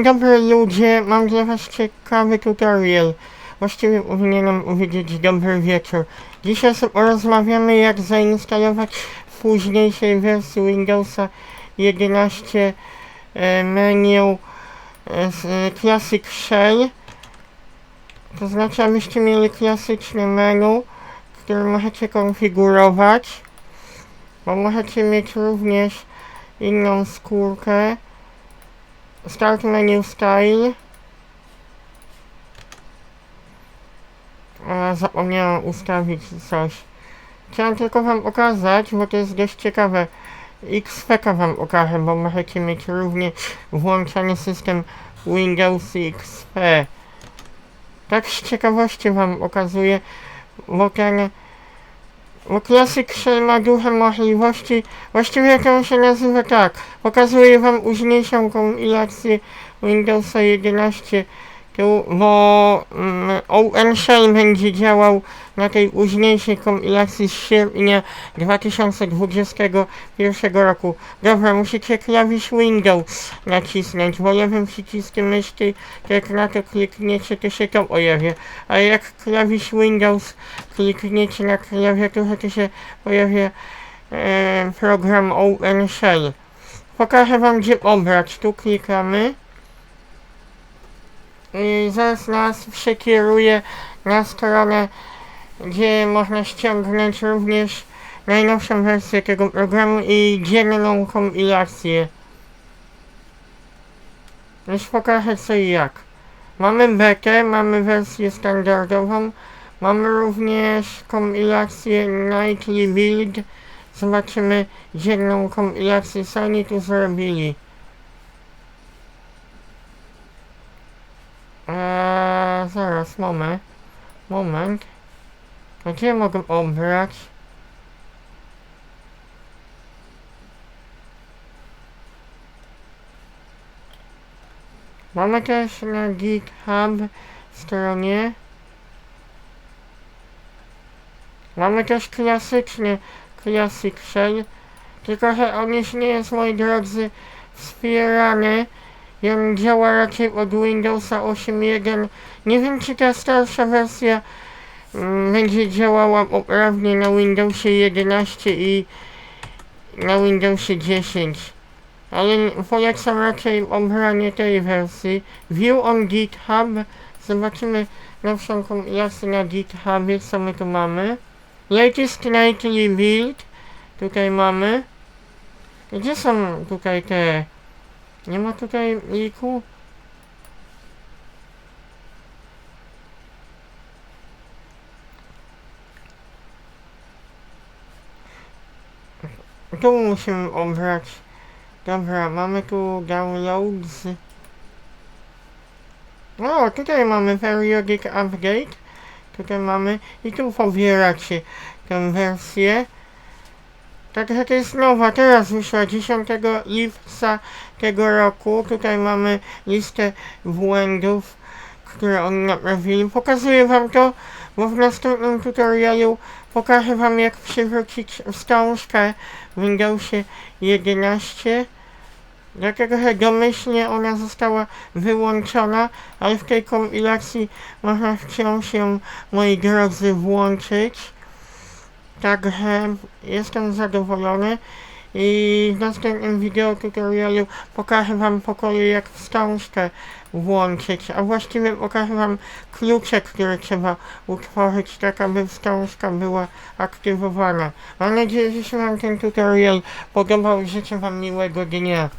Dzień dobry ludzie, mam dla was ciekawy tutorial. Właściwie powinienem powiedzieć dobry wieczór. Dzisiaj porozmawiamy jak zainstalować w późniejszej wersji Windowsa 11 e, menu e, z e, Classic Shell. To znaczy, abyście mieli klasyczne menu, które możecie konfigurować. Bo możecie mieć również inną skórkę. Start menu style. A, zapomniałem ustawić coś. Chciałem tylko wam pokazać, bo to jest dość ciekawe. XFK wam pokażę, bo możecie mieć również włączony system Windows XP. Tak z ciekawości wam pokazuję, bo ten bo Shell ma duże możliwości. Właściwie to się nazywa tak. Pokazuję wam późniejszą kompilację Windowsa 11, tu, bo mm, będzie działał na tej późniejszej kompilacji z sierpnia 2021 roku. Dobra, musicie klawisz Windows nacisnąć, bo lewym przyciskiem myszki, jak na to klikniecie, to się to pojawia. A jak klawisz Windows klikniecie na klawiaturze, to się pojawia e, program Open Shell. Pokażę wam gdzie obrać. Tu klikamy. Zaraz nas przekieruje na stronę, gdzie można ściągnąć również najnowszą wersję tego programu i dzienną kompilację. Już pokażę co i jak. Mamy betę, mamy wersję standardową, mamy również kompilację Nightly Build. Zobaczymy dzienną kompilację, co oni tu zrobili. Eee, zaraz, moment. Moment. Gdzie mogę obrać? Mamy też na GitHub stronie. Mamy też klasyczny Classic Shell. Tylko, że on już nie jest, moi drodzy, wspierany. On działa raczej od Windowsa 8.1. Nie wiem, czy ta starsza wersja mm, będzie działała poprawnie na Windowsie 11 i na Windowsie 10. Ale polecam raczej obranie tej wersji. View on GitHub. Zobaczymy nowszą kompilację na GitHubie, co my tu mamy. Latest Nightly Build. Tutaj mamy. Gdzie są tutaj te... Nie ma tutaj liku? Tu musimy obrać. Dobra, mamy tu downloads. O, tutaj mamy periodic update. Tutaj mamy i tu pobieracie tę wersję. Także to jest nowa, teraz wyszła 10 lipca tego roku. Tutaj mamy listę błędów, które oni naprawili. Pokazuję wam to, bo w następnym tutorialu pokażę wam jak przywrócić wstążkę w Windowsie 11. Dlatego, że domyślnie ona została wyłączona, ale w tej kompilacji można wciąż ją, moi drodzy, włączyć. Także jestem zadowolony i w następnym wideo tutorialu pokażę wam po kolei jak wstążkę włączyć, a właściwie pokażę wam klucze, które trzeba utworzyć tak aby wstążka była aktywowana. Mam nadzieję, że się wam ten tutorial podobał. Życzę wam miłego dnia.